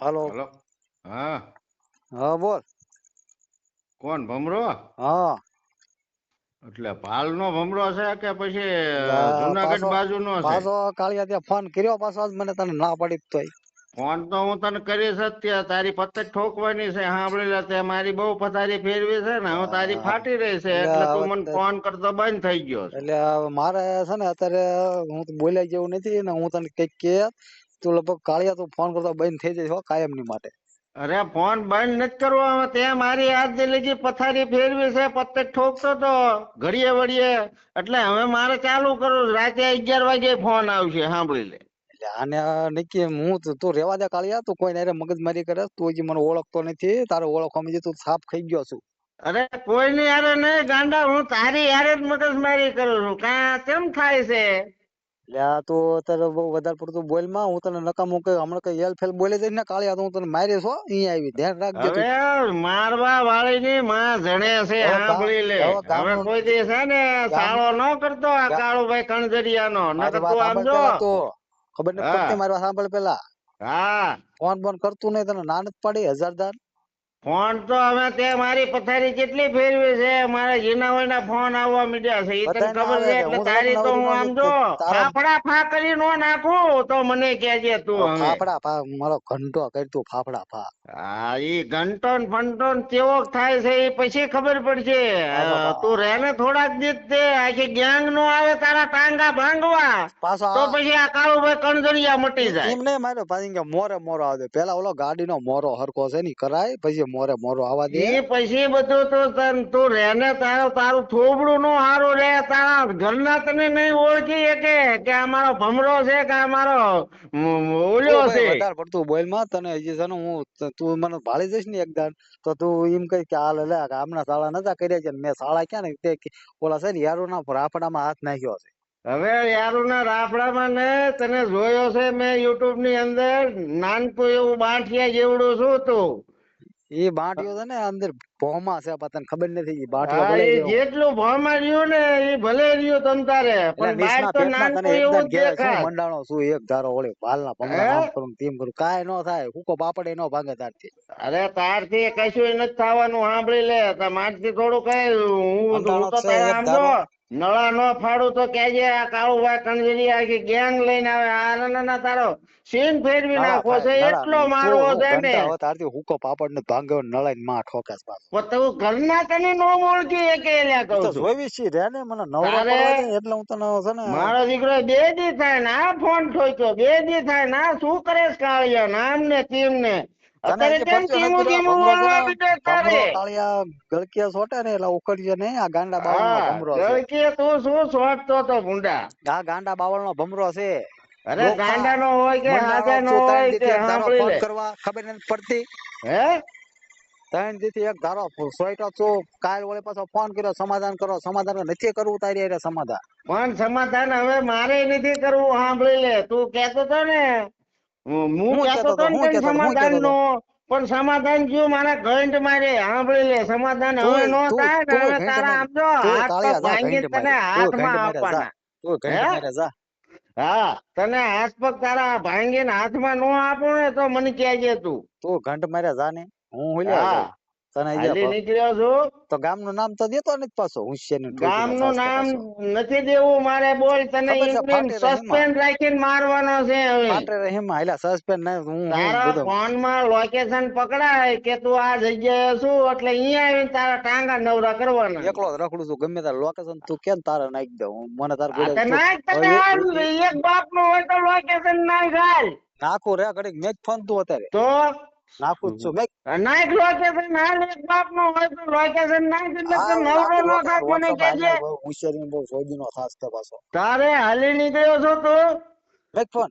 હાલો. Hello. હા. હા બોલ. કોણ ભમરો? હા. એટલે પાલનો ભમરો છે કે પછી જુનાગઢ બાજુ નો છે? પાછો કાળિયા ત્યાં ફોન કર્યો પાછો આજ મને તને ના પડી તોય. ફોન તો હું તને કરીશ જ તારી પત્તે ઠોકવાની છે સાંભળી લે તે મારી બહુ પથારી ફેરવી છે ને હું તારી ફાટી રહી છે એટલે તું મને ફોન કરતો બંધ થઈ ગયો એટલે મારે છે ને અત્યારે હું બોલ્યા જેવું નથી ને હું તને કંઈક કે તું લગભગ કાળિયા તો ફોન કરતા બંધ થઈ જાય હો કાયમની માટે. અરે ફોન બંધ નથી કરવો તે મારી આજ લગી પથારી ફેરવી છે પત્તે ઠોકતો તો ઘડીએ વળીએ. એટલે હવે મારે ચાલુ કરું રાતે અગિયાર વાગે ફોન આવશે સાંભળી લે. આને નિકી હું તો- તું રેવા દે કાળિયા તું કોઈ ને મગજમારી કરે તું હજી મને ઓળખતો નથી તારે ઓળખવામાં જે તું સાફ ખાઈ ગયો છું. અરે કોઈ ની યારે નહીં ગાંડા હું તારી યારે જ મગજ મારી કરું છું કા કેમ થાય છે? એટલે આ તું અત્યારે બહુ વધારે પડતું બોલમાં હું તને નકામું કે હમણાં કઈ હેલ ફેલ બોલે જઈને કાળિયા તો હું તને મારીશ છો અહીં આવી ધ્યાન રાખજે હવે મારવા વાળી ની માં જણે છે સાંભળી લે. હવે કોઈ દે છે ને સાળો ન કરતો આ કાળુભાઈ કણજરિયાનો. નકર તું આમ જો. ખબર ને. પડતી મારી સાંભળ પેલા. હા. ફોન બોન કરતું નહીં તને નાનત પડી પાડી હજારદાર ફોન તો હવે તે મારી પથારી કેટલી ફેરવી છે? મારે જીનાભાઈ ફોન આવવા મીડ્યા છે. તને ખબર છે. એટલે તારી તો હું આમ જો ફાફડા ફા કરી નો નાખું તો મને કેજે તું હવે. ફાફડા ફા મારો ઘંટો કરી તું ફાફડા ફા. હા ઈ ફંટો ને કેવો થાય છે એ પછી ખબર પડશે. તો રેને થોડાક દિવસ તે આખી ગેંગ નો આવે તારા ટાંગા ભાંગવા તો પછી આ કાળુભાઈ કણજરિયા મટી જાય. એમ નહીં માર્યો પાછી મોરે મોરો આવે. પેલા ઓલો ગાડીનો મોરો હરકો છે ની કરાય પછી મોરે મોરો આવા દે. એ પછી બધું તો તન- તું રહેને તારો તારું થોબડું નો હારો રે તારા ઘરના તને નહીં ઓળખી શકે કે અમારો ભમરો છે કે આ મારો મ- મ- ઓલ્યો છે? વધારે પડતું બોલમાં તને હજી છે હું તું મને ભાળી જઈશ ને એક દાડ તો તું એમ કહી કે હાલ લે કે આમના શાળા નતા કર્યા છે મેં શાળા ક્યાં ને તે ઓલા છે ને યારો ના રાફડામાં હાથ નાખ્યો છે. હવે યારુના રાફડામાં ને તને જોયો છે મેં યુટ્યુબની અંદર નાનકું એવું બાંઠિયા જેવડું છું તું? એ બાંટીઓ છે ને અંદર ભોમા છે પતન ખબર નથી એ બાંટીઓ ભલે એ. જેટલું ભોમા રહ્યો ને એ ભલે રહ્યો તમ તારે પણ બહાર તો નાનકું એવું દેખાય મંડાણો શું એક ધારો ઓળે ભાલના ભમરા? આમ કરું તેમ કરું કાય ન થાય કુકો બાપડે ન ભાંગે તારથી અરે તારથી કશું નથી થવાનું સાંભળી લે મારથી થોડું કઈ હું તો તારે આમ. નળા નો ફાડું તો કેજે આ કાળુભાઈ કણજરી આખી ગેંગ લઈને આવે આ ના ના ના તારો સીન ફેરવી નળા નાખો છે એટલો તું મારવો છે ને. તારથી હુકો પાપડ ને ભાંગે નળાઈને માં ઠોકાસ પાછો. તો તું ઘરના તને નો ઓળખી એકે તો કહું છું. જોઈવી જ રે ને મને નવરો પડે એટલે હું તને છે ને મારો દીકરો બે દી થાય ને આ ફોન ઠોક્યો બે દી થાય ના શું કરે કાળિયા નામ ને ટીમ ને તને અત્યારે હજી કેમ પરચો નથી ધીમું કર્યો, ધીમું ભમરો છે બોલવા ને, માંડ્યો તારે ભમરો કાળિયા ગળકિયા સોટે ને એટલે ઉખડજે નહીં આ ગાંડા બાવળનો હા ભમરો છે. તું શું સોટતો તો ભૂંડા? આ ગાંડા બાવળનો ભમરો છે. અરે ગાંડા નો હોય કે હાજા નો ત્રણ હોય તે એક ધારો સાંભળી ફોન લે. કરવા ખબર નથી પડતી. હે? ત્રણ દીથી એક ધારો સોઈટો છું કાલ વળે પાછો ફોન કર્યો સમાધાન કરો સમાધાન નથી કરવું તારી હારે સમાધાન. પણ સમાધાન હવે મારે નથી કરવું સાંભળી લે. તું કેતો તો ને. હું હું હું કેતો કહેતો તો તો, હું કહેતો હું સમાધાન કહેતો તો. પણ સમાધાન જો મારા ઘંટ મારે સાંભળી લે. સમાધાન હવે નો થાય ને હવે તારા આમ જો હાથ પગ ભાંગી તને હાથમાં આપવાના તું ઘંટ મારે જા. હા તને હાથ પગ તારા ભાંગીને હાથમાં નો આપો ને તો મને કહેજે તું. તું ઘંટ મારે જા ને હું હુલ્યા. તને નીકળ્યો છું. તો ગામનું નામ તો દેતો નથી પાછો હોશિયાર ને ગામનું ઠોકીને નામ નથી દેવું મારે બોલ તને ખબર છે, ફાટે રહે સસ્પેન્ડ રાખીને મારવાનો છે હવે. પાટે રહીમાં સસ્પેન્ડ હું હું તારા ફોનમાં લોકેશન પકડાય કે તું આ જગ્યાએ છું એટલે અહીંયા આવીને તારા ટાંગા નવરા કરવાના. એકલો રખડું છું ગમે તારા લોકેશન તું કેમ તારે નાખી દઉં હું મને તાર ગોળે એક બાપનું હોય તો લોકેશન નાખ હાલ. નાખું રે ઘડીક મેં જ ફોન તું અત્યારે. તો નાખું છું. મેં નાખ લોકેશન હાલ એક બાપ નો હોય તો લોકેશન નાખ એટલે નવરો નો મને કહેજે? બહુ હોશિયારી બહુ થાસ તે પાછો. તારે હાલી નીકળ્યો છો તું? ફોન.